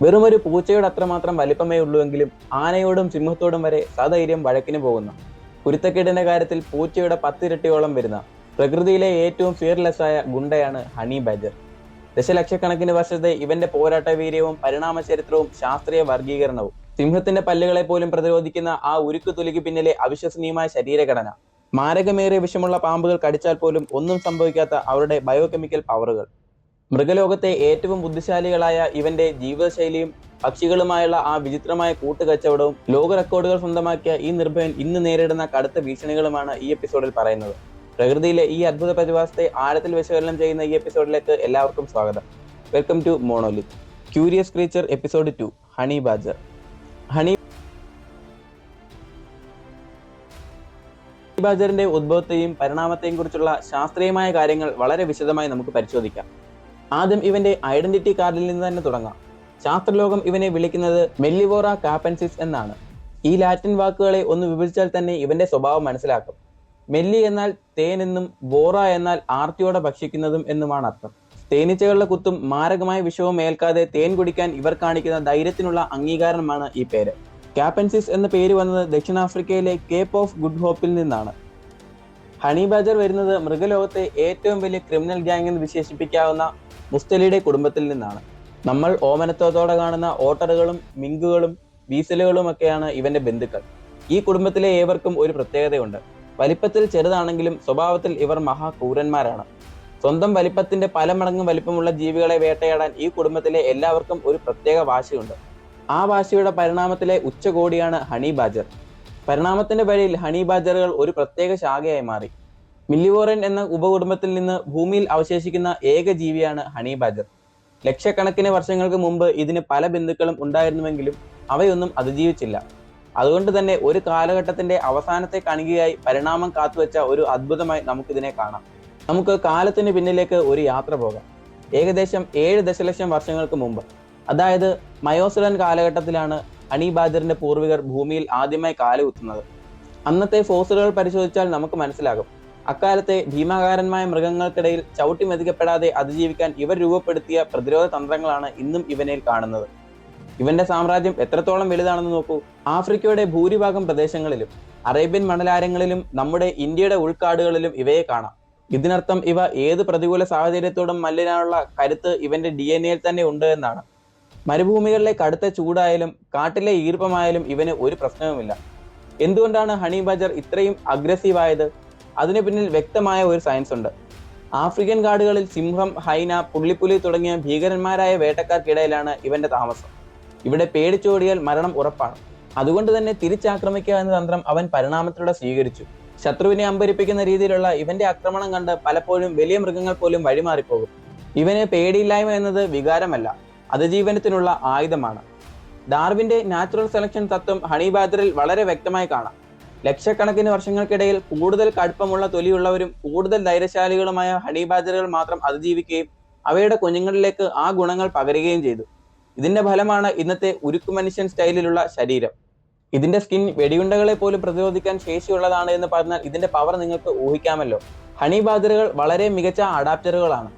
വെറും ഒരു പൂച്ചയുടെ അത്രമാത്രം വലിപ്പമേ ഉള്ളൂവെങ്കിലും ആനയോടും സിംഹത്തോടും വരെ സധൈര്യം വഴക്കിന് പോകുന്ന കുരുത്തക്കേടിന്റെ കാര്യത്തിൽ പൂച്ചയുടെ പത്തിരട്ടിയോളം വരുന്ന പ്രകൃതിയിലെ ഏറ്റവും ഫിയർലെസ് ആയ ഗുണ്ടയാണ് ഹണി ബാജർ ദശലക്ഷക്കണക്കിന് വർഷത്തെ ഇവന്റെ പോരാട്ട വീര്യവും പരിണാമ ചരിത്രവും ശാസ്ത്രീയ വർഗീകരണവും സിംഹത്തിന്റെ പല്ലുകളെ പോലും പ്രതിരോധിക്കുന്ന ആ ഉരുക്കു തുലിക്ക് പിന്നിലെ അവിശ്വസനീയമായ ശരീരഘടന മാരകമേറിയ വിഷമുള്ള പാമ്പുകൾ കടിച്ചാൽ പോലും ഒന്നും സംഭവിക്കാത്ത അവരുടെ ബയോകെമിക്കൽ പവറുകൾ മൃഗലോകത്തെ ഏറ്റവും ബുദ്ധിശാലികളായ ഇവന്റെ ജീവിതശൈലിയും പക്ഷികളുമായുള്ള ആ വിചിത്രമായ കൂട്ടുകച്ചവടവും ലോക റെക്കോർഡുകൾ സ്വന്തമാക്കിയ ഈ നിർഭയൻ ഇന്ന് നേരിടുന്ന കടുത്ത ഭീഷണികളുമാണ് ഈ എപ്പിസോഡിൽ പറയുന്നത്. പ്രകൃതിയിലെ ഈ അത്ഭുത പ്രതിഭാസത്തെ ആഴത്തിൽ വിശകലനം ചെയ്യുന്ന ഈ എപ്പിസോഡിലേക്ക് എല്ലാവർക്കും സ്വാഗതം. Welcome to Monolith. Curious creature episode two honey badger. Honey ബാജറിന്റെ ഉദ്ഭവത്തെയും പരിണാമത്തെയും കുറിച്ചുള്ള ശാസ്ത്രീയമായ കാര്യങ്ങൾ വളരെ വിശദമായി നമുക്ക് പരിശോധിക്കാം. ആദ്യം ഇവന്റെ ഐഡന്റിറ്റി കാർഡിൽ നിന്ന് തന്നെ തുടങ്ങാം. ശാസ്ത്രലോകം ഇവനെ വിളിക്കുന്നത് മെല്ലിവോറ കാപ്പൻസിസ് എന്നാണ്. ഈ ലാറ്റിൻ വാക്കുകളെ ഒന്ന് വിഭജിച്ചാൽ തന്നെ ഇവന്റെ സ്വഭാവം മനസ്സിലാക്കും. മെല്ലി എന്നാൽ തേൻ എന്നും ബോറ എന്നാൽ ആർത്തിയോടെ ഭക്ഷിക്കുന്നതും എന്നുമാണ് അർത്ഥം. തേനീച്ചകളുടെ കുത്തും മാരകമായ വിഷവും ഏൽക്കാതെ തേൻ കുടിക്കാൻ ഇവർ കാണിക്കുന്ന ധൈര്യത്തിനുള്ള അംഗീകാരമാണ് ഈ പേര്. കാപ്പൻസിസ് എന്ന പേര് വന്നത് ദക്ഷിണാഫ്രിക്കയിലെ കേപ്പ് ഓഫ് ഗുഡ് ഹോപ്പിൽ നിന്നാണ്. ഹണി ബാജർ വരുന്നത് മൃഗലോകത്തെ ഏറ്റവും വലിയ ക്രിമിനൽ ഗ്യാങ് എന്ന് വിശേഷിപ്പിക്കാവുന്ന മുസ്തലിയുടെ കുടുംബത്തിൽ നിന്നാണ്. നമ്മൾ ഓമനത്വത്തോടെ കാണുന്ന ഓട്ടറുകളും മിങ്കുകളും ബീസലുകളും ഒക്കെയാണ് ഇവന്റെ ബന്ധുക്കൾ. ഈ കുടുംബത്തിലെ ഏവർക്കും ഒരു പ്രത്യേകതയുണ്ട്. വലിപ്പത്തിൽ ചെറുതാണെങ്കിലും സ്വഭാവത്തിൽ ഇവർ മഹാക്രൂരന്മാരാണ്. സ്വന്തം വലിപ്പത്തിന്റെ പല മടങ്ങ് വലിപ്പമുള്ള ജീവികളെ വേട്ടയാടാൻ ഈ കുടുംബത്തിലെ എല്ലാവർക്കും ഒരു പ്രത്യേക വാശിയുണ്ട്. ആ വാശിയുടെ പരിണാമത്തിലെ ഉച്ചകോടിയാണ് ഹണി ബാജർ. പരിണാമത്തിന്റെ വഴിയിൽ ഹണി ബാജറുകൾ ഒരു പ്രത്യേക ശാഖയായി മാറി. മില്ലിവോറൻ എന്ന ഉപകുടുംബത്തിൽ നിന്ന് ഭൂമിയിൽ അവശേഷിക്കുന്ന ഏക ജീവിയാണ് ഹണി ബാജർ ലക്ഷക്കണക്കിന് വർഷങ്ങൾക്ക് മുമ്പ് ഇതിന് പല ബന്ധുക്കളും ഉണ്ടായിരുന്നുവെങ്കിലും അവയൊന്നും അതിജീവിച്ചില്ല. അതുകൊണ്ട് തന്നെ ഒരു കാലഘട്ടത്തിന്റെ അവസാനത്തെ കണികയായി പരിണാമം കാത്തുവെച്ച ഒരു അത്ഭുതമായി നമുക്കിതിനെ കാണാം. നമുക്ക് കാലത്തിന് പിന്നിലേക്ക് ഒരു യാത്ര പോകാം. ഏകദേശം ഏഴ് ദശലക്ഷം വർഷങ്ങൾക്ക് മുമ്പ്. അതായത് മയോസുലൻ കാലഘട്ടത്തിലാണ് ഹണി ബാജറിന്റെ പൂർവികർ ഭൂമിയിൽ ആദ്യമായി കാലുകുത്തുന്നത് അന്നത്തെ ഫോസിലുകൾ പരിശോധിച്ചാൽ നമുക്ക് മനസ്സിലാകും. അക്കാലത്തെ ഭീമാകാരന്മായ മൃഗങ്ങൾക്കിടയിൽ ചവിട്ടി മെതിക്കപ്പെടാതെ അതിജീവിക്കാൻ ഇവർ രൂപപ്പെടുത്തിയ പ്രതിരോധ തന്ത്രങ്ങളാണ് ഇന്നും ഇവനിൽ കാണുന്നത്. ഇവന്റെ സാമ്രാജ്യം എത്രത്തോളം വലുതാണെന്ന് നോക്കൂ. ആഫ്രിക്കയുടെ ഭൂരിഭാഗം പ്രദേശങ്ങളിലും അറേബ്യൻ മണലാരങ്ങളിലും നമ്മുടെ ഇന്ത്യയുടെ ഉൾക്കാടുകളിലും ഇവയെ കാണാം. ഇതിനർത്ഥം ഇവ ഏത് പ്രതികൂല സാഹചര്യത്തോടും മല്ലിനാനുള്ള കരുത്ത് ഇവന്റെ ഡി എൻ എയിൽ തന്നെ ഉണ്ട് എന്നാണ്. മരുഭൂമികളിലെ കടുത്ത ചൂടായാലും കാട്ടിലെ ഈർപ്പമായാലും ഇവന് ഒരു പ്രശ്നവുമില്ല. എന്തുകൊണ്ടാണ് ഹണി ബജർ ഇത്രയും അഗ്രസീവ് ആയത്? അതിന് പിന്നിൽ വ്യക്തമായ ഒരു സയൻസ് ഉണ്ട്. ആഫ്രിക്കൻ കാടുകളിൽ സിംഹം ഹൈന പുള്ളിപ്പുലി തുടങ്ങിയ ഭീകരന്മാരായ വേട്ടക്കാർക്കിടയിലാണ് ഇവന്റെ താമസം. ഇവിടെ പേടിച്ചോടിയാൽ മരണം ഉറപ്പാണ്. അതുകൊണ്ട് തന്നെ തിരിച്ചാക്രമിക്കുക എന്ന തന്ത്രം അവൻ പരിണാമത്തിലൂടെ സ്വീകരിച്ചു. ശത്രുവിനെ അമ്പരിപ്പിക്കുന്ന രീതിയിലുള്ള ഇവന്റെ ആക്രമണം കണ്ട് പലപ്പോഴും വലിയ മൃഗങ്ങൾ പോലും വഴിമാറിപ്പോകും. ഇവന് പേടിയില്ലായ്മ എന്നത് വികാരമല്ല അതിജീവനത്തിനുള്ള ആയുധമാണ്. ഡാർവിന്റെ നാച്ചുറൽ സെലക്ഷൻ തത്വം ഹണി ബാദറിൽ വളരെ വ്യക്തമായി കാണാം. ലക്ഷക്കണക്കിന് വർഷങ്ങൾക്കിടയിൽ കൂടുതൽ കടുപ്പമുള്ള തൊലിയുള്ളവരും കൂടുതൽ ധൈര്യശാലികളുമായ ഹണിബാജറുകൾ മാത്രം അതിജീവിക്കുകയും അവയുടെ കുഞ്ഞുങ്ങളിലേക്ക് ആ ഗുണങ്ങൾ പകരുകയും ചെയ്തു. ഇതിന്റെ ഫലമാണ് ഇന്നത്തെ ഉരുക്കു മനുഷ്യൻ സ്റ്റൈലിലുള്ള ശരീരം. ഇതിന്റെ സ്കിൻ വെടിയുണ്ടകളെ പോലും പ്രതിരോധിക്കാൻ ശേഷിയുള്ളതാണ് എന്ന് പറഞ്ഞാൽ ഇതിന്റെ പവർ നിങ്ങൾക്ക് ഊഹിക്കാമല്ലോ. ഹണി ബാജറുകൾ വളരെ മികച്ച അഡാപ്റ്ററുകളാണ്.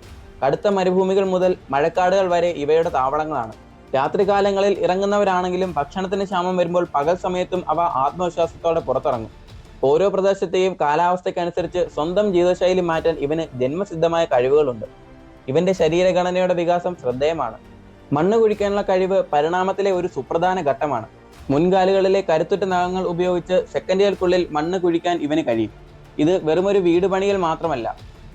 കടുത്ത മരുഭൂമികൾ മുതൽ മഴക്കാടുകൾ വരെ ഇവയുടെ താവളങ്ങളാണ്. രാത്രികാലങ്ങളിൽ ഇറങ്ങുന്നവരാണെങ്കിലും ഭക്ഷണത്തിന് ക്ഷാമം വരുമ്പോൾ പകൽ സമയത്തും അവ ആത്മവിശ്വാസത്തോടെ പുറത്തിറങ്ങും. ഓരോ പ്രദേശത്തെയും കാലാവസ്ഥയ്ക്കനുസരിച്ച് സ്വന്തം ജീവിതശൈലി മാറ്റാൻ ഇവന് ജന്മസിദ്ധമായ കഴിവുകളുണ്ട്. ഇവന്റെ ശരീരഘടനയുടെ വികാസം ശ്രദ്ധേയമാണ്. മണ്ണ് കുഴിക്കാനുള്ള കഴിവ് പരിണാമത്തിലെ ഒരു സുപ്രധാന ഘട്ടമാണ്. മുൻകാലുകളിലെ കരുത്തുറ്റ നഖങ്ങൾ ഉപയോഗിച്ച് സെക്കൻഡുകൾക്കുള്ളിൽ മണ്ണ് കുഴിക്കാൻ ഇവന് കഴിയും. ഇത് വെറുമൊരു വീട് പണിയിൽ മാത്രമല്ല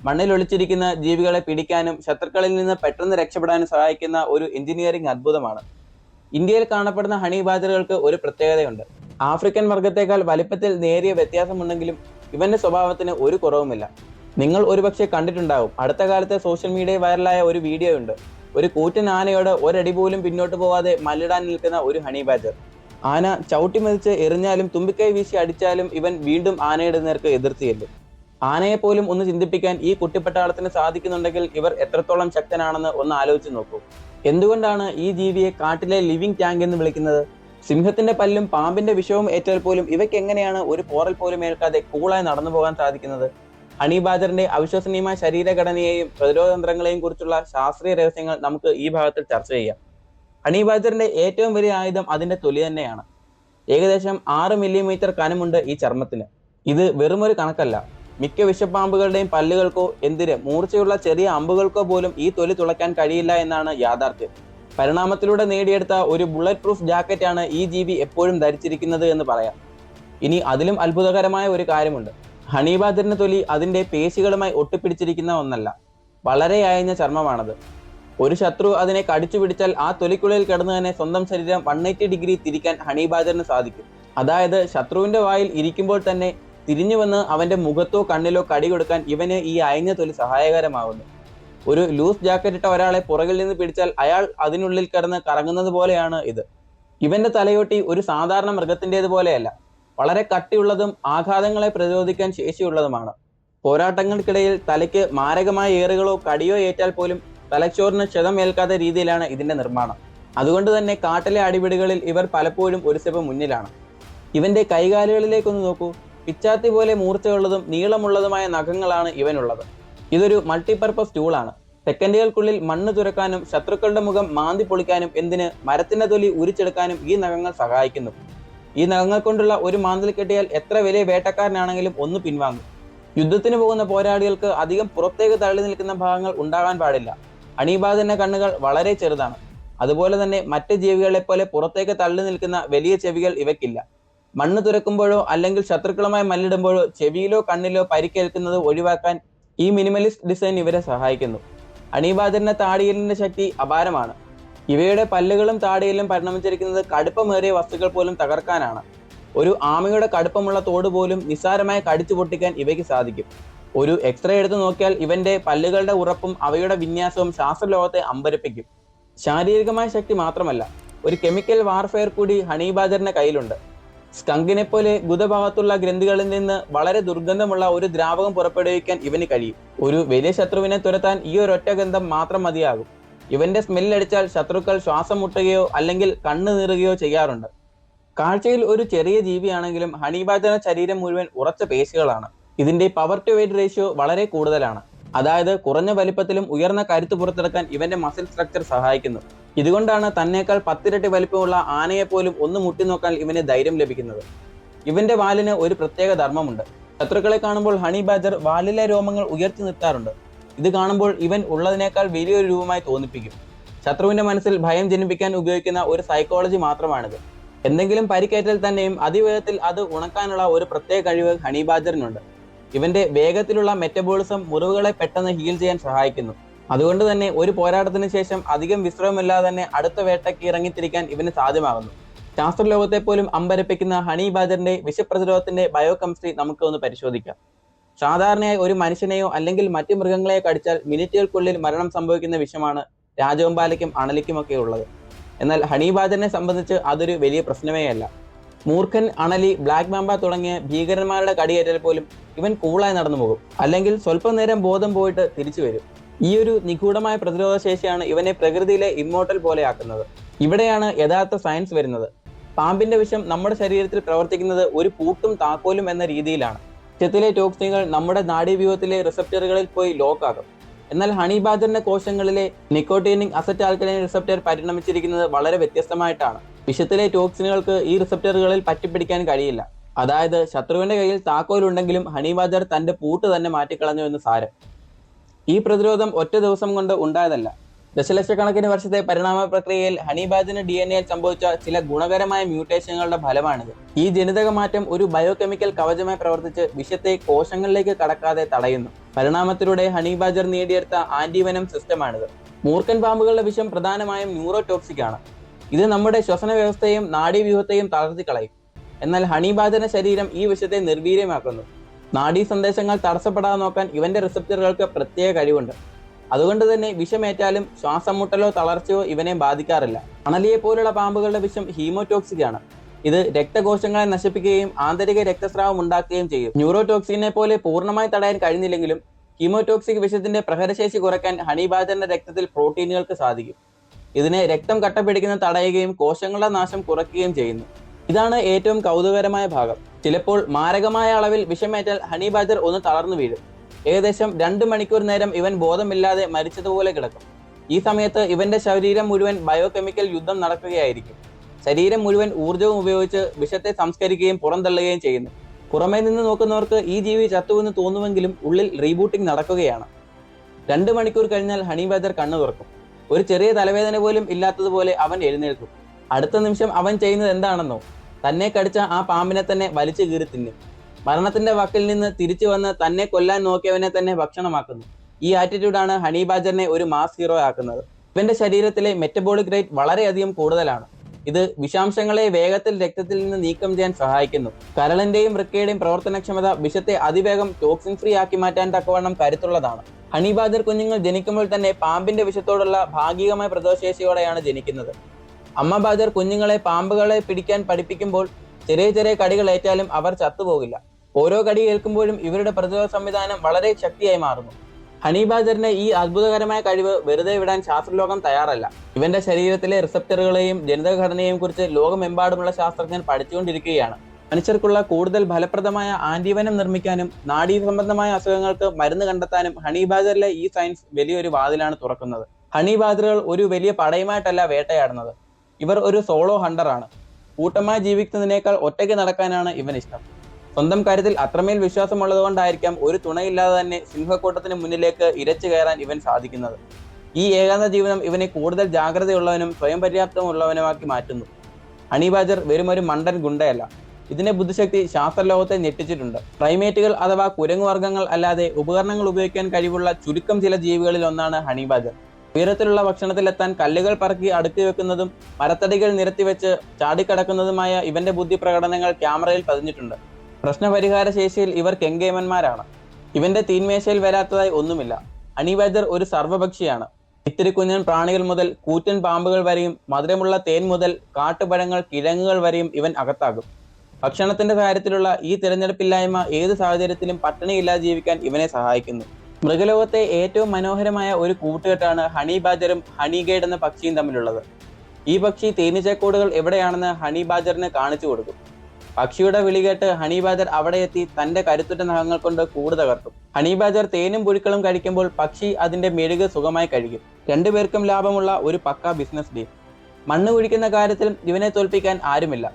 മണ്ണിൽ ഒളിച്ചിരിക്കുന്ന ജീവികളെ പിടിക്കാനും ശത്രുക്കളിൽ നിന്ന് പെട്ടെന്ന് രക്ഷപ്പെടാനും സഹായിക്കുന്ന ഒരു എഞ്ചിനീയറിംഗ് അത്ഭുതമാണ്. ഇന്ത്യയിൽ കാണപ്പെടുന്ന ഹണി ബാജറുകൾക്ക് ഒരു പ്രത്യേകതയുണ്ട്. ആഫ്രിക്കൻ വർഗത്തേക്കാൾ വലിപ്പത്തിൽ നേരിയ വ്യത്യാസമുണ്ടെങ്കിലും ഇവന്റെ സ്വഭാവത്തിന് ഒരു കുറവുമില്ല. നിങ്ങൾ ഒരുപക്ഷെ കണ്ടിട്ടുണ്ടാകും അടുത്ത കാലത്തെ സോഷ്യൽ മീഡിയ വൈറലായ ഒരു വീഡിയോ ഉണ്ട്. ഒരു കൂറ്റൻ ആനയോട് ഒരടി പോലും പിന്നോട്ട് പോവാതെ മല്ലിടാൻ നിൽക്കുന്ന ഒരു ഹണി ബാജർ ആന ചവിട്ടി മതിച്ച് എറിഞ്ഞാലും തുമ്പിക്കൈ വീശി അടിച്ചാലും ഇവൻ വീണ്ടും ആനയുടെ നേർക്ക് എതിർത്ത് ചെല്ലും. ആനയെ പോലും ഒന്ന് ചിന്തിപ്പിക്കാൻ ഈ കുട്ടിപ്പട്ടാളത്തിന് സാധിക്കുന്നുണ്ടെങ്കിൽ ഇവർ എത്രത്തോളം ശക്തനാണെന്ന് ഒന്ന് ആലോചിച്ച് നോക്കൂ. എന്തുകൊണ്ടാണ് ഈ ജീവിയെ കാട്ടിലെ ലിവിംഗ് ടാങ്ക് എന്ന് വിളിക്കുന്നത്? സിംഹത്തിന്റെ പല്ലും പാമ്പിന്റെ വിഷവും ഏറ്റാൽ പോലും ഇവയ്ക്ക് എങ്ങനെയാണ് ഒരു പോറൽ പോലും ഏൽക്കാതെ കൂളായി നടന്നു പോകാൻ സാധിക്കുന്നത്? ഹണി ബാജറിന്റെ അവിശ്വസനീയമായ ശരീരഘടനയെയും പ്രതിരോധ തന്ത്രങ്ങളെയും കുറിച്ചുള്ള ശാസ്ത്രീയ രഹസ്യങ്ങൾ നമുക്ക് ഈ ഭാഗത്തിൽ ചർച്ച ചെയ്യാം. ഹണി ബാജറിന്റെ ഏറ്റവും വലിയ ആയുധം അതിന്റെ തൊലി തന്നെയാണ്. ഏകദേശം ആറ് മില്ലിമീറ്റർ കനമുണ്ട് ഈ ചർമ്മത്തിന്. ഇത് വെറുമൊരു കണക്കല്ല. മിക്ക വിഷപ്പാമ്പുകളുടെയും പല്ലുകൾക്കോ എന്തിന് മൂർച്ചയുള്ള ചെറിയ അമ്പുകൾക്കോ പോലും ഈ തൊലി തുളയ്ക്കാൻ കഴിയില്ല എന്നാണ് യാഥാർത്ഥ്യം. പരിണാമത്തിലൂടെ നേടിയെടുത്ത ഒരു ബുള്ളറ്റ് പ്രൂഫ് ജാക്കറ്റാണ് ഈ ജീവി എപ്പോഴും ധരിച്ചിരിക്കുന്നത് എന്ന് പറയാം. ഇനി അതിലും അത്ഭുതകരമായ ഒരു കാര്യമുണ്ട്. ഹണീബാദറിന് തൊലി അതിന്റെ പേശികളുമായി ഒട്ടിപ്പിടിച്ചിരിക്കുന്ന ഒന്നല്ല വളരെ അയഞ്ഞ ചർമ്മമാണത്. ഒരു ശത്രു അതിനെ കടിച്ചു പിടിച്ചാൽ ആ തൊലിക്കുള്ളിൽ കിടന്ന് തന്നെ സ്വന്തം ശരീരം വൺ എയ്റ്റി ഡിഗ്രി തിരിക്കാൻ ഹണീബാദറിന് സാധിക്കും. അതായത് ശത്രുവിന്റെ വായിൽ ഇരിക്കുമ്പോൾ തന്നെ തിരിഞ്ഞു വന്ന് അവന്റെ മുഖത്തോ കണ്ണിലോ കടി കൊടുക്കാൻ ഇവന് ഈ അയഞ്ഞ തൊലി സഹായകരമാവുന്നു ഒരു ലൂസ് ജാക്കറ്റ് ഇട്ട ഒരാളെ പുറകിൽ നിന്ന് പിടിച്ചാൽ അയാൾ അതിനുള്ളിൽ കിടന്ന് കറങ്ങുന്നത് പോലെയാണ് ഇത്. ഇവന്റെ തലയോട്ടി ഒരു സാധാരണ മൃഗത്തിന്റെത് പോലെയല്ല. വളരെ കട്ടിയുള്ളതും ആഘാതങ്ങളെ പ്രതിരോധിക്കാൻ ശേഷിയുള്ളതുമാണ്. പോരാട്ടങ്ങൾക്കിടയിൽ തലയ്ക്ക് മാരകമായ ഏറുകളോ കടിയോ ഏറ്റാൽ പോലും തലച്ചോറിന് ക്ഷതമേൽക്കാത്ത രീതിയിലാണ് ഇതിന്റെ നിർമ്മാണം. അതുകൊണ്ട് തന്നെ കാട്ടിലെ അടിപിടികളിൽ ഇവർ പലപ്പോഴും ഒരു സ്റ്റെപ്പ് മുന്നിലാണ്. ഇവന്റെ കൈകാലുകളിലേക്കൊന്ന് നോക്കൂ. പിച്ചാത്തി പോലെ മൂർച്ചയുള്ളതും നീളമുള്ളതുമായ നഖങ്ങളാണ് ഇവനുള്ളത്. ഇതൊരു മൾട്ടിപർപ്പസ് ടൂളാണ് സെക്കൻഡുകൾക്കുള്ളിൽ മണ്ണ് തുരക്കാനും ശത്രുക്കളുടെ മുഖം മാന്തി പൊളിക്കാനും എന്തിന് മരത്തിന്റെ തൊലി ഉരിച്ചെടുക്കാനും ഈ നഖങ്ങൾ സഹായിക്കുന്നു. ഈ നഖങ്ങൾ കൊണ്ടുള്ള ഒരു മാന്തൽ കെട്ടിയാൽ എത്ര വലിയ വേട്ടക്കാരനാണെങ്കിലും ഒന്ന് പിൻവാങ്ങും. യുദ്ധത്തിന് പോകുന്ന പോരാളികൾക്ക് അധികം പുറത്തേക്ക് തള്ളി നിൽക്കുന്ന ഭാഗങ്ങൾ ഉണ്ടാകാൻ പാടില്ല. അണീബാധന്റെ കണ്ണുകൾ വളരെ ചെറുതാണ്. അതുപോലെ തന്നെ മറ്റ് ജീവികളെ പോലെ പുറത്തേക്ക് തള്ളി നിൽക്കുന്ന വലിയ ചെവികൾ ഇവയ്ക്കില്ല. മണ്ണ് തുരക്കുമ്പോഴോ അല്ലെങ്കിൽ ശത്രുക്കളുമായി മല്ലിടുമ്പോഴോ ചെവിയിലോ കണ്ണിലോ പരിക്കേൽക്കുന്നത് ഒഴിവാക്കാൻ ഈ മിനിമലിസ്റ്റ് ഡിസൈൻ ഇവരെ സഹായിക്കുന്നു. അണീബാദറിന്റെ താടിയലിന്റെ ശക്തി അപാരമാണ്. ഇവയുടെ പല്ലുകളും താടിയിലും പരിണമിച്ചിരിക്കുന്നത് കടുപ്പമേറിയ വസ്തുക്കൾ പോലും തകർക്കാനാണ്. ഒരു ആമയുടെ കടുപ്പമുള്ള തോട് പോലും നിസ്സാരമായി കടിച്ചു പൊട്ടിക്കാൻ ഇവയ്ക്ക് സാധിക്കും. ഒരു എക്സ്റേ എടുത്തു നോക്കിയാൽ ഇവന്റെ പല്ലുകളുടെ ഉറപ്പും അവയുടെ വിന്യാസവും ശാസ്ത്രലോകത്തെ അമ്പരപ്പിക്കും. ശാരീരികമായ ശക്തി മാത്രമല്ല ഒരു കെമിക്കൽ വാർഫെയർ കൂടി ഹണീബാദറിന്റെ കയ്യിലുണ്ട്. സ്കങ്കിനെ പോലെ ഗുദഭാഗത്തുള്ള ഗ്രന്ഥികളിൽ നിന്ന് വളരെ ദുർഗന്ധമുള്ള ഒരു ദ്രാവകം പുറപ്പെടുവിക്കാൻ ഇവന് കഴിയും. ഒരു വലിയ ശത്രുവിനെ തുരത്താൻ ഈ ഒരു ഒറ്റ ഗന്ധം മാത്രം മതിയാകും. ഇവന്റെ സ്മെല്ലടിച്ചാൽ ശത്രുക്കൾ ശ്വാസം മുട്ടുകയോ അല്ലെങ്കിൽ കണ്ണ് നീറുകയോ ചെയ്യാറുണ്ട്. കാഴ്ചയിൽ ഒരു ചെറിയ ജീവിയാണെങ്കിലും ഹണിബാജന ശരീരം മുഴുവൻ ഉറച്ച പേശികളാണ്. ഇതിന്റെ പവർ ടു വെയിറ്റ് റേഷ്യോ വളരെ കൂടുതലാണ്. അതായത് കുറഞ്ഞ വലിപ്പത്തിലും ഉയർന്ന കരുത്ത് പുറത്തെടുക്കാൻ ഇവന്റെ മസിൽ സ്ട്രക്ചർ സഹായിക്കുന്നു. ഇതുകൊണ്ടാണ് തന്നേക്കാൾ പത്തിരട്ടി വലിപ്പമുള്ള ആനയെ പോലും ഒന്ന് മുട്ടി നോക്കാൻ ഇവന് ധൈര്യം ലഭിക്കുന്നത്. ഇവന്റെ വാലിന് ഒരു പ്രത്യേക ധർമ്മമുണ്ട്. ശത്രുക്കളെ കാണുമ്പോൾ ഹണി ബാജർ വാലിലെ രോമങ്ങൾ ഉയർത്തി നിർത്താറുണ്ട്. ഇത് കാണുമ്പോൾ ഇവൻ ഉള്ളതിനേക്കാൾ വലിയൊരു രൂപമായി തോന്നിപ്പിക്കും. ശത്രുവിന്റെ മനസ്സിൽ ഭയം ജനിപ്പിക്കാൻ ഉപയോഗിക്കുന്ന ഒരു സൈക്കോളജി മാത്രമാണിത്. എന്തെങ്കിലും പരിക്കേറ്റാൽ തന്നെയും അതിവേഗത്തിൽ അത് ഉണക്കാനുള്ള ഒരു പ്രത്യേക കഴിവ് ഹണി ബാജറിനുണ്ട് ഇവന്റെ വേഗത്തിലുള്ള മെറ്റബോളിസം മുറിവുകളെ പെട്ടെന്ന് ഹീൽ ചെയ്യാൻ സഹായിക്കുന്നു. അതുകൊണ്ട് തന്നെ ഒരു പോരാട്ടത്തിന് ശേഷം അധികം വിശ്രമമില്ലാതെ തന്നെ അടുത്ത വേട്ടയ്ക്ക് ഇറങ്ങിത്തിരിക്കാൻ ഇവന് സാധ്യമാകുന്നു. ശാസ്ത്രലോകത്തെ പോലും അമ്പരപ്പിക്കുന്ന ഹണി ബാജറിന്റെ വിഷപ്രതിരോധത്തിന്റെ ബയോ കെമിസ്ട്രി നമുക്ക് ഒന്ന് പരിശോധിക്കാം. സാധാരണയായി ഒരു മനുഷ്യനെയോ അല്ലെങ്കിൽ മറ്റു മൃഗങ്ങളെയോ കടിച്ചാൽ മിനിറ്റുകൾക്കുള്ളിൽ മരണം സംഭവിക്കുന്ന വിഷമാണ് രാജവമ്പാലയ്ക്കും അണലിക്കുമൊക്കെ ഉള്ളത്. എന്നാൽ ഹണി ബാജറിനെ സംബന്ധിച്ച് അതൊരു വലിയ പ്രശ്നമേ അല്ല. മൂർഖൻ അണലി ബ്ലാക്ക് മാമ്പ തുടങ്ങിയ ഭീകരന്മാരുടെ കടിയേറ്റാൽ പോലും ഇവൻ കൂളായി നടന്നു പോകും അല്ലെങ്കിൽ സ്വല്പം നേരം ബോധം പോയിട്ട് തിരിച്ചു വരും. ഈ ഒരു നിഗൂഢമായ പ്രതിരോധ ശേഷിയാണ് ഇവനെ പ്രകൃതിയിലെ ഇമ്മോട്ടൽ പോലെയാക്കുന്നത്. ഇവിടെയാണ് യഥാർത്ഥ സയൻസ് വരുന്നത്. പാമ്പിന്റെ വിഷം നമ്മുടെ ശരീരത്തിൽ പ്രവർത്തിക്കുന്നത് ഒരു പൂട്ടും താക്കോലും എന്ന രീതിയിലാണ്. ചെത്തിലെ ടോക്സിനുകൾ നമ്മുടെ നാഡീവ്യൂഹത്തിലെ റിസപ്റ്ററുകളിൽ പോയി ലോക്കാകും എന്നാൽ ഹണി ബാജറിന്റെ കോശങ്ങളിലെ നിക്കോട്ടീനിക് അസറ്റ് ആൽക്കലൈൻ റിസപ്റ്റർ പരിണമിച്ചിരിക്കുന്നത് വളരെ വ്യത്യസ്തമായിട്ടാണ്. വിഷത്തിലെ ടോക്സിനുകൾക്ക് ഈ റിസപ്റ്ററുകളിൽ പറ്റിപ്പിടിക്കാൻ കഴിയില്ല. അതായത് ശത്രുവിന്റെ കയ്യിൽ താക്കോലുണ്ടെങ്കിലും ഹണി ബാജർ തന്റെ പൂട്ട് തന്നെ മാറ്റിക്കളഞ്ഞു എന്ന് സാരം. ഈ പ്രതിരോധം ഒറ്റ ദിവസം കൊണ്ട് ഉണ്ടായതല്ല. ദശലക്ഷക്കണക്കിന് വർഷത്തെ പരിണാമ പ്രക്രിയയിൽ ഹണിബാജിന് ഡി എൻ എയിൽ സംഭവിച്ച ചില ഗുണകരമായ മ്യൂട്ടേഷനുകളുടെ ഫലമാണിത്. ഈ ജനിതക മാറ്റം ഒരു ബയോകെമിക്കൽ കവചമായി പ്രവർത്തിച്ച് വിഷത്തെ കോശങ്ങളിലേക്ക് കടക്കാതെ തടയുന്നു. പരിണാമത്തിലൂടെ ഹണിബാജർ നേടിയെടുത്ത ആന്റിവനം സിസ്റ്റമാണിത്. മൂർക്കൻ പാമ്പുകളുടെ വിഷം പ്രധാനമായും ന്യൂറോടോക്സിക് ആണ്. ഇത് നമ്മുടെ ശ്വസന വ്യവസ്ഥയും നാഡീവ്യൂഹത്തെയും തളർത്തി കളയും എന്നാൽ ഹണിബാജന ശരീരം ഈ വിഷത്തെ നിർവീര്യമാക്കുന്നു. നാഡീ സന്ദേശങ്ങൾ തടസ്സപ്പെടാതെ നോക്കാൻ ഇവന്റെ റിസപ്റ്ററുകൾക്ക് പ്രത്യേക കഴിവുണ്ട്. അതുകൊണ്ട് തന്നെ വിഷമേറ്റാലും ശ്വാസം മുട്ടലോ തളർച്ചയോ ഇവനെ ബാധിക്കാറില്ല. അണലിയെ പോലുള്ള പാമ്പുകളുടെ വിഷം ഹീമോടോക്സിക് ആണ്. ഇത് രക്തകോശങ്ങളെ നശിപ്പിക്കുകയും ആന്തരിക രക്തസ്രാവം ഉണ്ടാക്കുകയും ചെയ്യും. ന്യൂറോടോക്സിനെ പോലെ പൂർണമായി തടയാൻ കഴിഞ്ഞില്ലെങ്കിലും ഹീമോടോക്സിക് വിഷത്തിന്റെ പ്രഹരശേഷി കുറയ്ക്കാൻ ഹണിബാജറിന്റെ രക്തത്തിൽ പ്രോട്ടീനുകൾക്ക് സാധിക്കും. ഇതിനെ രക്തം കട്ടപിടിക്കുന്ന തടയുകയും കോശങ്ങളുടെ നാശം കുറയ്ക്കുകയും ചെയ്യുന്നു. ഇതാണ് ഏറ്റവും കൗതുകകരമായ ഭാഗം. ചിലപ്പോൾ മാരകമായ അളവിൽ വിഷമേറ്റാൽ ഹണി ബാജർ ഒന്ന് തളർന്നു വീഴും. ഏകദേശം രണ്ട് മണിക്കൂർ നേരം ഇവൻ ബോധമില്ലാതെ മരിച്ചതുപോലെ കിടക്കും. ഈ സമയത്ത് ഇവന്റെ ശരീരം മുഴുവൻ ബയോകെമിക്കൽ യുദ്ധം നടക്കുകയായിരിക്കും. ശരീരം മുഴുവൻ ഊർജവും ഉപയോഗിച്ച് വിഷത്തെ സംസ്കരിക്കുകയും പുറന്തള്ളുകയും ചെയ്യുന്നു. പുറമേ നിന്ന് നോക്കുന്നവർക്ക് ഈ ജീവി ചത്തുവെന്ന് തോന്നുമെങ്കിലും ഉള്ളിൽ റീബൂട്ടിംഗ് നടക്കുകയാണ്. രണ്ട് മണിക്കൂർ കഴിഞ്ഞാൽ ഹണി ബാജർ കണ്ണു തുറക്കും ഒരു ചെറിയ തലവേദന പോലും ഇല്ലാത്തതുപോലെ അവൻ എഴുന്നേൽക്കും. അടുത്ത നിമിഷം അവൻ ചെയ്യുന്നത് എന്താണെന്നോ? തന്നെ കടിച്ച ആ പാമ്പിനെ തന്നെ വലിച്ചു കീറി തിന്നും. മരണത്തിന്റെ വക്കിൽ നിന്ന് തിരിച്ചു വന്ന് തന്നെ കൊല്ലാൻ നോക്കിയവനെ തന്നെ ഭക്ഷണമാക്കുന്നു. ഈ ആറ്റിറ്റ്യൂഡാണ് ഹണി ബാജറിനെ ഒരു മാസ് ഹീറോ ആക്കുന്നത്. ഇവന്റെ ശരീരത്തിലെ മെറ്റബോളിക് റേറ്റ് വളരെയധികം കൂടുതലാണ്. ഇത് വിഷാംശങ്ങളെ വേഗത്തിൽ രക്തത്തിൽ നിന്ന് നീക്കം ചെയ്യാൻ സഹായിക്കുന്നു. കരളിന്റെയും വൃക്കയുടെയും പ്രവർത്തനക്ഷമത വിഷത്തെ അതിവേഗം ടോക്സിൻ ഫ്രീ ആക്കി മാറ്റാൻ തക്കവണ്ണം കരുത്തുള്ളതാണ്. ഹണി ബാജർ കുഞ്ഞുങ്ങൾ ജനിക്കുമ്പോൾ തന്നെ പാമ്പിന്റെ വിഷത്തോടുള്ള ഭാഗികമായ പ്രതിരോധശേഷിയോടെയാണ് ജനിക്കുന്നത്. അമ്മ ബാജർ കുഞ്ഞുങ്ങളെ പാമ്പുകളെ പിടിക്കാൻ പഠിപ്പിക്കുമ്പോൾ ചെറിയ ചെറിയ കടികൾ ഏറ്റാലും അവർ ചത്തുപോകില്ല. ഓരോ കടി ഏൽക്കുമ്പോഴും ഇവരുടെ പ്രതിരോധ സംവിധാനം വളരെ ശക്തിയായി മാറുന്നു. ഹണി ബാജറിന്റെ ഈ അത്ഭുതകരമായ കഴിവ് വെറുതെ വിടാൻ ശാസ്ത്രലോകം തയ്യാറല്ല. ഇവന്റെ ശരീരത്തിലെ റിസപ്റ്ററുകളെയും ജനിതകഘടനയെയും കുറിച്ച് ലോകമെമ്പാടുമുള്ള ശാസ്ത്രജ്ഞർ പഠിച്ചുകൊണ്ടിരിക്കുകയാണ്. മനുഷ്യർക്കുള്ള കൂടുതൽ ഫലപ്രദമായ ആന്റിവനം നിർമ്മിക്കാനും നാഡീ സംബന്ധമായ അസുഖങ്ങൾക്ക് മരുന്ന് കണ്ടെത്താനും ഹണി ബാജറിലെ ഈ സയൻസ് വലിയൊരു വാതിലാണ് തുറക്കുന്നത്. ഹണി ബാജറുകൾ ഒരു വലിയ പടയുമായിട്ടല്ല വേട്ടയാടുന്നത്. ഇവർ ഒരു സോളോ ഹണ്ടറാണ്. കൂട്ടമായി ജീവിക്കുന്നതിനേക്കാൾ ഒറ്റയ്ക്ക് നടക്കാനാണ് ഇവൻ ഇഷ്ടം സ്വന്തം കാര്യത്തിൽ അത്രമേൽ വിശ്വാസമുള്ളതുകൊണ്ടായിരിക്കാം ഒരു തുണയില്ലാതെ തന്നെ സിംഹക്കൂട്ടത്തിന് മുന്നിലേക്ക് ഇരച്ചു കയറാൻ ഇവൻ സാധിക്കുന്നത്. ഈ ഏകാന്ത ജീവിതം ഇവനെ കൂടുതൽ ജാഗ്രതയുള്ളവനും സ്വയം പര്യാപ്തമുള്ളവനുമാക്കി മാറ്റുന്നു. ഹണിബാജർ വെറും ഒരു മണ്ടൻ ഗുണ്ടയല്ല. ഇതിന്റെ ബുദ്ധിശക്തി ശാസ്ത്രലോകത്തെ ഞെട്ടിച്ചിട്ടുണ്ട്. പ്രൈമേറ്റുകൾ അഥവാ കുരങ്ങുവർഗങ്ങൾ അല്ലാതെ ഉപകരണങ്ങൾ ഉപയോഗിക്കാൻ കഴിവുള്ള ചുരുക്കം ചില ജീവികളിൽ ഒന്നാണ് ഹണിബാജർ. ഉയരത്തിലുള്ള ഭക്ഷണത്തിലെത്താൻ കല്ലുകൾ പറക്കി അടുക്കി വെക്കുന്നതും മരത്തടികൾ നിരത്തിവെച്ച് ചാടിക്കടക്കുന്നതുമായ ഇവന്റെ ബുദ്ധി പ്രകടനങ്ങൾ ക്യാമറയിൽ പതിഞ്ഞിട്ടുണ്ട്. പ്രശ്നപരിഹാര ശേഷിയിൽ ഇവർ കെങ്കേമന്മാരാണ്. ഇവന്റെ തീന്മേശയിൽ വരാത്തതായി ഒന്നുമില്ല. അണിബാജർ ഒരു സർവഭക്ഷിയാണ് ഇത്തിരി കുഞ്ഞൻ പ്രാണികൾ മുതൽ കൂറ്റൻ പാമ്പുകൾ വരെയും മധുരമുള്ള തേൻ മുതൽ കാട്ടുപഴങ്ങൾ കിഴങ്ങുകൾ വരെയും ഇവൻ അകത്താകും. ഭക്ഷണത്തിന്റെ കാര്യത്തിലുള്ള ഈ തിരഞ്ഞെടുപ്പില്ലായ്മ ഏത് സാഹചര്യത്തിലും പട്ടിണിയില്ലാതെ ജീവിക്കാൻ ഇവനെ സഹായിക്കുന്നു. മൃഗലോകത്തെ ഏറ്റവും മനോഹരമായ ഒരു കൂട്ടുകെട്ടാണ് ഹണി ബാജറും ഹണി ഗൈഡ് എന്ന പക്ഷിയും തമ്മിലുള്ളത്. ഈ പക്ഷി തേനീച്ചക്കൂടുകൾ എവിടെയാണെന്ന് ഹണി ബാജറിന് കാണിച്ചു കൊടുക്കും. പക്ഷിയുടെ വിളി കേട്ട് ഹണി ബാജർ അവിടെ എത്തി തന്റെ കരുത്തുറ്റ നഖങ്ങൾ കൊണ്ട് കൂട് തകർക്കും. ഹണി ബാജർ തേനും പുഴുക്കളും കഴിക്കുമ്പോൾ പക്ഷി അതിന്റെ മെഴുക് സുഖമായി കഴിക്കും. രണ്ടുപേർക്കും ലാഭമുള്ള ഒരു പക്ക ബിസിനസ് ഡീൽ മണ്ണ് കുഴിക്കുന്ന കാര്യത്തിലും ഇവനെ തോൽപ്പിക്കാൻ ആരുമില്ല.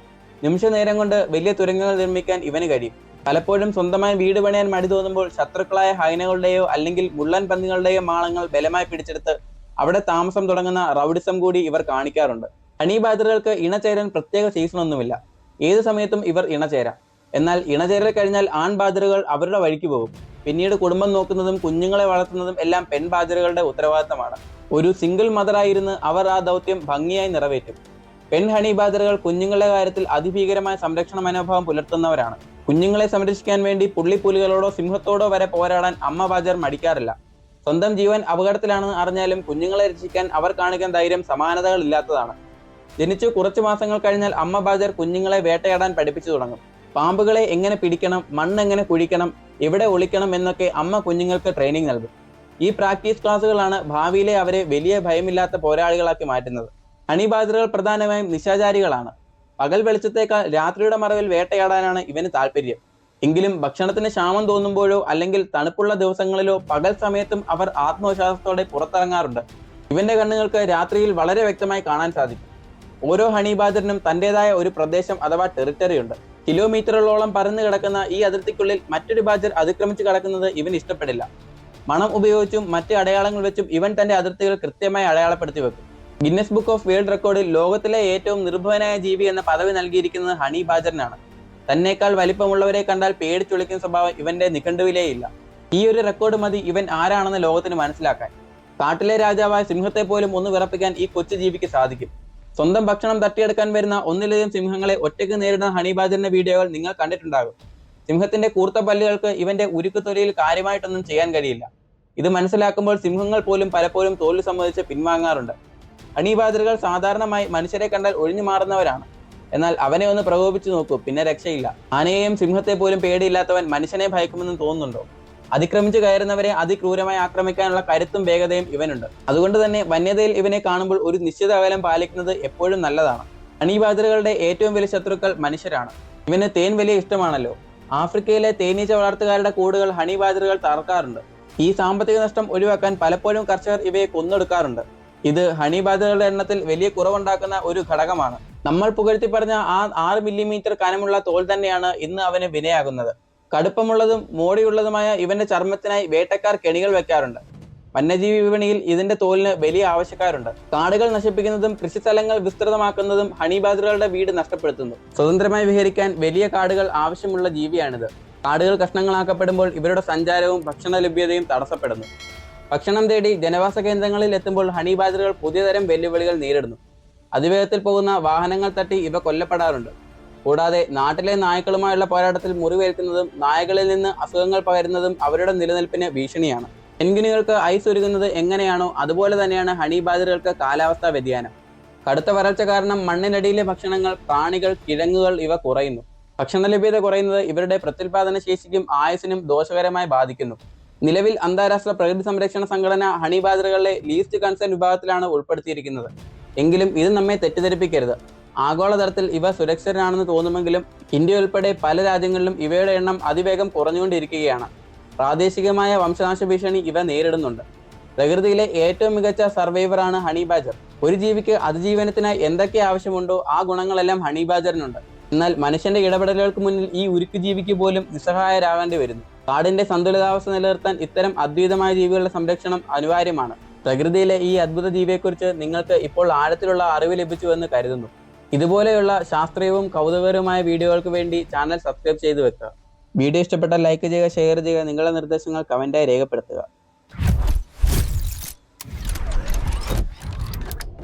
നിമിഷ നേരം കൊണ്ട് വലിയ തുരങ്കങ്ങൾ നിർമ്മിക്കാൻ ഇവന് കഴിയും. പലപ്പോഴും സ്വന്തമായി വീട് പണിയാൻ മടി തോന്നുമ്പോൾ ശത്രുക്കളായ ഹൈനകളുടെയോ അല്ലെങ്കിൽ മുള്ളൻ പന്നികളുടെയോ മാളങ്ങൾ ബലമായി പിടിച്ചെടുത്ത് അവിടെ താമസം തുടങ്ങുന്ന റൗഡിസം കൂടി ഇവർ കാണിക്കാറുണ്ട്. ബാജറുകൾക്ക് ഇണചേരാൻ പ്രത്യേക സീസൺ ഒന്നുമില്ല ഏത് സമയത്തും ഇവർ ഇണചേരാം. എന്നാൽ ഇണചേരൽ കഴിഞ്ഞാൽ ആൺ ബാജറുകൾ അവരുടെ വഴിക്ക് പോകും. പിന്നീട് കുടുംബം നോക്കുന്നതും കുഞ്ഞുങ്ങളെ വളർത്തുന്നതും എല്ലാം പെൺ ബാജറുകളുടെ ഉത്തരവാദിത്തമാണ്. ഒരു സിംഗിൾ മദറായിരുന്ന് അവർ ആ ദൗത്യം ഭംഗിയായി നിറവേറ്റും. പെൺ ഹണി ബാജറുകൾ കുഞ്ഞുങ്ങളുടെ കാര്യത്തിൽ അതിഭീകരമായ സംരക്ഷണ മനോഭാവം പുലർത്തുന്നവരാണ്. കുഞ്ഞുങ്ങളെ സംരക്ഷിക്കാൻ വേണ്ടി പുള്ളിപ്പുലികളോടോ സിംഹത്തോടോ വരെ പോരാടാൻ അമ്മ ബാജർ മടിക്കാറില്ല. സ്വന്തം ജീവൻ അപകടത്തിലാണെന്ന് അറിഞ്ഞാലും കുഞ്ഞുങ്ങളെ രക്ഷിക്കാൻ അവർ കാണിക്കാൻ ധൈര്യം സമാനതകൾ ഇല്ലാത്തതാണ് ജനിച്ചു കുറച്ചു മാസങ്ങൾ കഴിഞ്ഞാൽ അമ്മ ബാജർ കുഞ്ഞുങ്ങളെ വേട്ടയാടാൻ പഠിപ്പിച്ചു തുടങ്ങും. പാമ്പുകളെ എങ്ങനെ പിടിക്കണം മണ്ണ് എങ്ങനെ കുഴിക്കണം എവിടെ ഒളിക്കണം എന്നൊക്കെ അമ്മ കുഞ്ഞുങ്ങൾക്ക് ട്രെയിനിങ് നൽകും. ഈ പ്രാക്ടീസ് ക്ലാസ്സുകളാണ് ഭാവിയിലെ അവരെ വലിയ ഭയമില്ലാത്ത പോരാളികളാക്കി മാറ്റുന്നത്. ഹണി ബാജറുകൾ പ്രധാനമായും നിശാചാരികളാണ്. പകൽ വെളിച്ചത്തേക്കാൾ രാത്രിയുടെ മറവിൽ വേട്ടയാടാനാണ് ഇവന് താല്പര്യം. എങ്കിലും ഭക്ഷണത്തിന് ക്ഷാമം തോന്നുമ്പോഴോ അല്ലെങ്കിൽ തണുപ്പുള്ള ദിവസങ്ങളിലോ പകൽ സമയത്തും അവർ ആത്മവിശ്വാസത്തോടെ പുറത്തിറങ്ങാറുണ്ട്. ഇവന്റെ കണ്ണുകൾക്ക് രാത്രിയിൽ വളരെ വ്യക്തമായി കാണാൻ സാധിക്കും. ഓരോ ഹണിബാദറിനും തന്റേതായ ഒരു പ്രദേശം അഥവാ ടെറിറ്ററി ഉണ്ട്. കിലോമീറ്ററുകളോളം പരന്നു കിടക്കുന്ന ഈ അതിർത്തിക്കുള്ളിൽ മറ്റൊരു ബാജർ അതിക്രമിച്ചു കിടക്കുന്നത് ഇവൻ ഇഷ്ടപ്പെടില്ല. മണം ഉപയോഗിച്ചും മറ്റ് അടയാളങ്ങൾ വെച്ചും ഇവൻ തന്റെ അതിർത്തികൾ കൃത്യമായി അടയാളപ്പെടുത്തി വെക്കും. ഗിന്നസ് ബുക്ക് ഓഫ് വേൾഡ് റെക്കോർഡിൽ ലോകത്തിലെ ഏറ്റവും നിർഭവനായ ജീവി എന്ന പദവി നൽകിയിരിക്കുന്നത് ഹണി ബാജറിനാണ്. തന്നേക്കാൾ വലിപ്പമുള്ളവരെ കണ്ടാൽ പേടിച്ചൊളിക്കുന്ന സ്വഭാവം ഇവന്റെ നിഘണ്ടുവിലേ ഇല്ല ഈ ഒരു റെക്കോർഡ് മതി ഇവൻ ആരാണെന്ന് ലോകത്തിന് മനസ്സിലാക്കാൻ. കാട്ടിലെ രാജാവായ സിംഹത്തെ പോലും ഒന്ന് വിറപ്പിക്കാൻ ഈ കൊച്ചു ജീവിക്ക് സാധിക്കും. സ്വന്തം ഭക്ഷണം തട്ടിയെടുക്കാൻ വരുന്ന ഒന്നിലധികം സിംഹങ്ങളെ ഒറ്റയ്ക്ക് നേരിടുന്ന ഹണി ബാജറിന്റെ വീഡിയോകൾ നിങ്ങൾ കണ്ടിട്ടുണ്ടാകും. സിംഹത്തിന്റെ കൂർത്ത പല്ലുകൾക്ക് ഇവന്റെ ഉരുക്കു തൊലിയിൽ കാര്യമായിട്ടൊന്നും ചെയ്യാൻ കഴിയില്ല. ഇത് മനസ്സിലാക്കുമ്പോൾ സിംഹങ്ങൾ പോലും പലപ്പോഴും തോൽവി സംബന്ധിച്ച് പിൻവാങ്ങാറുണ്ട്. അണീബാദറുകൾ സാധാരണമായി മനുഷ്യരെ കണ്ടാൽ ഒഴിഞ്ഞു മാറുന്നവരാണ്. എന്നാൽ അവനെ ഒന്ന് പ്രകോപിച്ചു നോക്കൂ പിന്നെ രക്ഷയില്ല. ആനയെയും സിംഹത്തെ പോലും പേടിയില്ലാത്തവൻ മനുഷ്യനെ ഭയക്കുമെന്ന് തോന്നുന്നുണ്ടോ? അതിക്രമിച്ചു കയറുന്നവരെ അതിക്രൂരമായി ആക്രമിക്കാനുള്ള കരുത്തും വേഗതയും ഇവനുണ്ട്. അതുകൊണ്ട് തന്നെ വന്യതയിൽ ഇവനെ കാണുമ്പോൾ ഒരു നിശ്ചിത അകലം പാലിക്കുന്നത് എപ്പോഴും നല്ലതാണ്. അണീബാദറുകളുടെ ഏറ്റവും വലിയ ശത്രുക്കൾ മനുഷ്യരാണ്. ഇവന് തേൻ വലിയ ഇഷ്ടമാണല്ലോ. ആഫ്രിക്കയിലെ തേനീച്ച വളർത്തുകാരുടെ കൂടുകൾ ഹണി ബാജറുകൾ തറക്കാറുണ്ട് ഈ സാമ്പത്തിക നഷ്ടം ഒഴിവാക്കാൻ പലപ്പോഴും കർഷകർ ഇവയെ കൊന്നൊടുക്കാറുണ്ട്. ഇത് ഹണി ബാധകളുടെ എണ്ണത്തിൽ വലിയ കുറവുണ്ടാക്കുന്ന ഒരു ഘടകമാണ്. നമ്മൾ പുകഴ്ത്തി പറഞ്ഞ ആ ആറ് മില്ലിമീറ്റർ കനമുള്ള തോൽ തന്നെയാണ് ഇന്ന് അവന് വിനയാകുന്നത്. കടുപ്പമുള്ളതും മോടിയുള്ളതുമായ ഇവന്റെ ചർമ്മത്തിനായി വേട്ടക്കാർ കെണികൾ വെക്കാറുണ്ട്. വന്യജീവി വിപണിയിൽ ഇതിന്റെ തോലിന് വലിയ ആവശ്യക്കാരുണ്ട്. കാടുകൾ നശിപ്പിക്കുന്നതും കൃഷിസ്ഥലങ്ങൾ വിസ്തൃതമാക്കുന്നതും ഹണി ബാദറുകളുടെ വീട് നഷ്ടപ്പെടുത്തുന്നു. സ്വതന്ത്രമായി വിഹരിക്കാൻ വലിയ കാടുകൾ ആവശ്യമുള്ള ജീവിയാണിത്. കാടുകൾ കഷ്ണങ്ങളാക്കപ്പെടുമ്പോൾ ഇവരുടെ സഞ്ചാരവും ഭക്ഷണ ലഭ്യതയും തടസ്സപ്പെടുന്നു. ഭക്ഷണം തേടി ജനവാസ കേന്ദ്രങ്ങളിൽ എത്തുമ്പോൾ ഹണി ബാജറുകൾ പുതിയതരം വെല്ലുവിളികൾ നേരിടുന്നു. അതിവേഗത്തിൽ പോകുന്ന വാഹനങ്ങൾ തട്ടി ഇവ കൊല്ലപ്പെടാറുണ്ട്. കൂടാതെ നാട്ടിലെ നായ്ക്കളുമായുള്ള പോരാട്ടത്തിൽ മുറിവേൽക്കുന്നതും നായകളിൽ നിന്ന് അസുഖങ്ങൾ പകരുന്നതും അവരുടെ നിലനിൽപ്പിന് ഭീഷണിയാണ്. പെൻഗിനുകൾക്ക് ഐസ് ഒരുങ്ങുന്നത് എങ്ങനെയാണോ അതുപോലെ തന്നെയാണ് ഹണി ബാജറുകൾക്ക് കാലാവസ്ഥാ വ്യതിയാനം. കടുത്ത വരൾച്ച കാരണം മണ്ണിനടിയിലെ ഭക്ഷണങ്ങൾ പ്രാണികൾ കിഴങ്ങുകൾ ഇവ കുറയുന്നു. ഭക്ഷണ ലഭ്യത കുറയുന്നത് ഇവരുടെ പ്രത്യുൽപാദന ശേഷിക്കും ആയുസിനും ദോഷകരമായി ബാധിക്കുന്നു. നിലവിൽ അന്താരാഷ്ട്ര പ്രകൃതി സംരക്ഷണ സംഘടന ഹണി ബാദറുകളെ ലീസ്റ്റ് കൺസേൺ വിഭാഗത്തിലാണ് ഉൾപ്പെടുത്തിയിരിക്കുന്നത്. എങ്കിലും ഇത് നമ്മെ തെറ്റിദ്ധരിപ്പിക്കരുത്. ആഗോളതലത്തിൽ ഇവ സുരക്ഷിതരാണെന്ന് തോന്നുമെങ്കിലും ഇന്ത്യ ഉൾപ്പെടെ പല രാജ്യങ്ങളിലും ഇവയുടെ എണ്ണം അതിവേഗം കുറഞ്ഞുകൊണ്ടിരിക്കുകയാണ്. പ്രാദേശികമായ വംശനാശ ഭീഷണി ഇവ നേരിടുന്നുണ്ട്. പ്രകൃതിയിലെ ഏറ്റവും മികച്ച സർവൈവറാണ് ഹണി ബാജർ ഒരു ജീവിക്ക് അതിജീവനത്തിനായി എന്തൊക്കെ ആവശ്യമുണ്ടോ ആ ഗുണങ്ങളെല്ലാം ഹണി ബാജറിനുണ്ട് എന്നാൽ മനുഷ്യന്റെ ഇടപെടലുകൾക്ക് മുന്നിൽ ഈ ഉരുക്ക് ജീവിക്ക് പോലും നിസ്സഹായരാകേണ്ടി വരുന്നു. കാടിന്റെ സന്തുലിതാവസ്ഥ നിലനിർത്താൻ ഇത്തരം അദ്വൈതമായ ജീവികളുടെ സംരക്ഷണം അനിവാര്യമാണ്. പ്രകൃതിയിലെ ഈ അദ്ഭുത ജീവിയെക്കുറിച്ച് നിങ്ങൾക്ക് ഇപ്പോൾ ആഴത്തിലുള്ള അറിവ് ലഭിച്ചുവെന്ന് കരുതുന്നു. ഇതുപോലെയുള്ള ശാസ്ത്രീയവും കൗതുകകരവുമായ വീഡിയോകൾക്ക് വേണ്ടി ചാനൽ സബ്സ്ക്രൈബ് ചെയ്തു വെക്കുക. വീഡിയോ ഇഷ്ടപ്പെട്ടാൽ ലൈക്ക് ചെയ്യുക ഷെയർ ചെയ്യുക നിങ്ങളുടെ നിർദ്ദേശങ്ങൾ കമന്റായി രേഖപ്പെടുത്തുക.